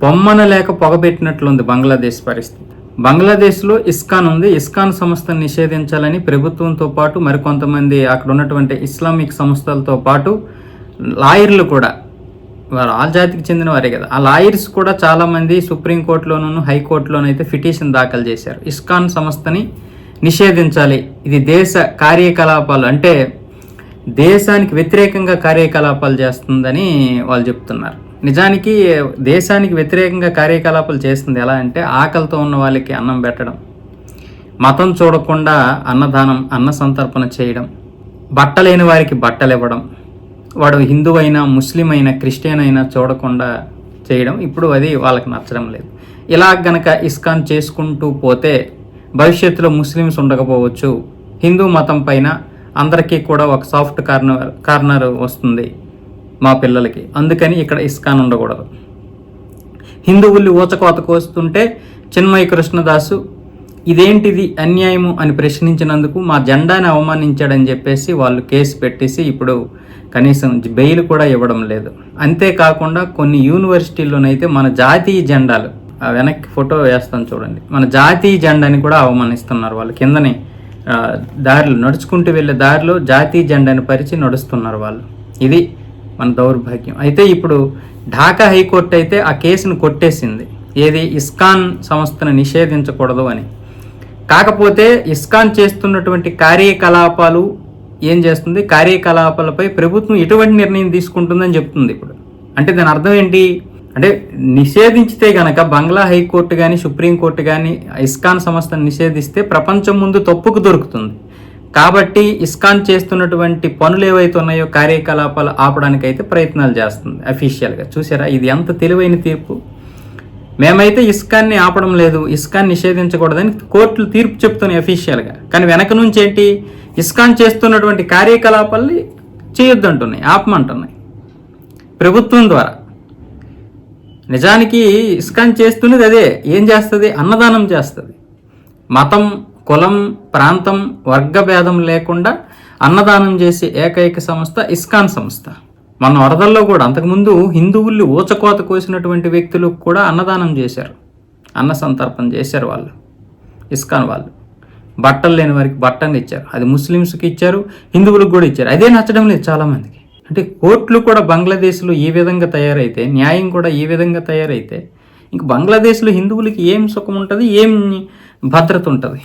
పొమ్మన లేక పొగబెట్టినట్లుంది బంగ్లాదేశ్ పరిస్థితి. బంగ్లాదేశ్లో ఇస్కాన్ ఉంది. ఇస్కాన్ సంస్థను నిషేధించాలని ప్రభుత్వంతో పాటు మరికొంతమంది అక్కడ ఉన్నటువంటి ఇస్లామిక్ సంస్థలతో పాటు లాయర్లు కూడా వారు ఆ జాతికి చెందిన వారే కదా. ఆ లాయర్స్ కూడా చాలామంది సుప్రీంకోర్టులోనూ హైకోర్టులోనూ అయితే పిటిషన్ దాఖలు చేశారు. ఇస్కాన్ సంస్థని నిషేధించాలి. ఇది దేశ కార్యకలాపాలు. అంటే దేశానికి వ్యతిరేకంగా కార్యకలాపాలు చేస్తుందని వాళ్ళు చెప్తున్నారు. నిజానికి దేశానికి వ్యతిరేకంగా కార్యకలాపాలు చేస్తుంది ఎలా అంటే ఆకలితో ఉన్న వాళ్ళకి అన్నం పెట్టడం మతం చూడకుండా అన్నదానం అన్న సంతర్పణ చేయడం బట్టలేని వారికి బట్టలు ఇవ్వడం వాడు హిందూ అయినా ముస్లిం అయినా క్రిస్టియన్ అయినా చూడకుండా చేయడం ఇప్పుడు అది వాళ్ళకి నచ్చడం లేదు. ఇలా గనక ఇస్కాన్ చేసుకుంటూ పోతే భవిష్యత్తులో ముస్లిమ్స్ ఉండకపోవచ్చు. హిందూ మతం పైన అందరికీ కూడా ఒక సాఫ్ట్ కార్నర్ కార్నర్ వస్తుంది. మా పిల్లలకి. అందుకని ఇక్కడ ఇస్కాన్ ఉండకూడదు. హిందువుల్ని ఊచకోత కోస్తుంటే చిన్మయ కృష్ణదాసు ఇదేంటిది అన్యాయము? అని ప్రశ్నించినందుకు మా జెండాని అవమానించాడని చెప్పేసి వాళ్ళు కేసు పెట్టేసి ఇప్పుడు కనీసం బెయిల్ కూడా ఇవ్వడం లేదు. అంతేకాకుండా కొన్ని యూనివర్సిటీల్లోనైతే మన జాతీయ జెండాలు ఆ వెనక్కి ఫోటో వేస్తాను చూడండి. మన జాతీయ జెండాని కూడా అవమానిస్తున్నారు వాళ్ళు. కిందనే దారిలో నడుచుకుంటూ వెళ్ళే దారిలో జాతీయ జెండాని పరిచి నడుస్తున్నారు వాళ్ళు. ఇది మన దౌర్భాగ్యం. అయితే ఇప్పుడు ఢాకా హైకోర్టు అయితే ఆ కేసును కొట్టేసింది. ఏది? ఇస్కాన్ సంస్థను నిషేధించకూడదు అని. కాకపోతే ఇస్కాన్ చేస్తున్నటువంటి కార్యకలాపాలు ఏం చేస్తుంది? కార్యకలాపాలపై ప్రభుత్వం ఎటువంటి నిర్ణయం తీసుకుంటుందని చెప్తుంది ఇప్పుడు. అంటే దాని అర్థం ఏంటి? అంటే నిషేధించితే గనక బంగ్లా హైకోర్టు కానీ సుప్రీంకోర్టు కానీ ఇస్కాన్ సంస్థను నిషేధిస్తే ప్రపంచం ముందు తప్పుకు దొరుకుతుంది. కాబట్టి ఇస్కాన్ చేస్తున్నటువంటి పనులు ఏవైతే ఉన్నాయో కార్యకలాపాలు ఆపడానికి అయితే ప్రయత్నాలు చేస్తుంది అఫీషియల్గా చూసారా? ఇది ఎంత తెలివైన తీర్పు? మేమైతే ఇస్కాన్ని ఆపడం లేదు ఇస్కాన్ నిషేధించకూడదని కోర్టులు తీర్పు చెప్తున్నాయి అఫీషియల్గా కానీ వెనక నుంచి ఏంటి? ఇస్కాన్ చేస్తున్నటువంటి కార్యకలాపాలని చేయొద్దంటున్నాయి ఆపమంటున్నాయి. ప్రభుత్వం ద్వారా. నిజానికి ఇస్కాన్ చేస్తున్నది అదే ఏం చేస్తుంది? అన్నదానం చేస్తుంది. మతం కులం ప్రాంతం వర్గభేదం లేకుండా అన్నదానం చేసే ఏకైక సంస్థ ఇస్కాన్ సంస్థ. మన వరదల్లో కూడా అంతకుముందు హిందువుల్ని ఊచకోత కోసినటువంటి వ్యక్తులకు కూడా అన్నదానం చేశారు. అన్న సంతర్పణ చేశారు వాళ్ళు. ఇస్కాన్ వాళ్ళు. బట్టలు లేని వారికి బట్టలు ఇచ్చారు. అది ముస్లిమ్స్కి ఇచ్చారు హిందువులకు కూడా ఇచ్చారు. అదే నచ్చడం లేదు చాలామందికి. అంటే కోర్టులు కూడా బంగ్లాదేశ్లో ఈ విధంగా తయారైతే న్యాయం కూడా ఈ విధంగా తయారైతే ఇంక బంగ్లాదేశ్లో హిందువులకి ఏం సుఖం ఉంటుంది? ఏం భద్రత ఉంటుంది?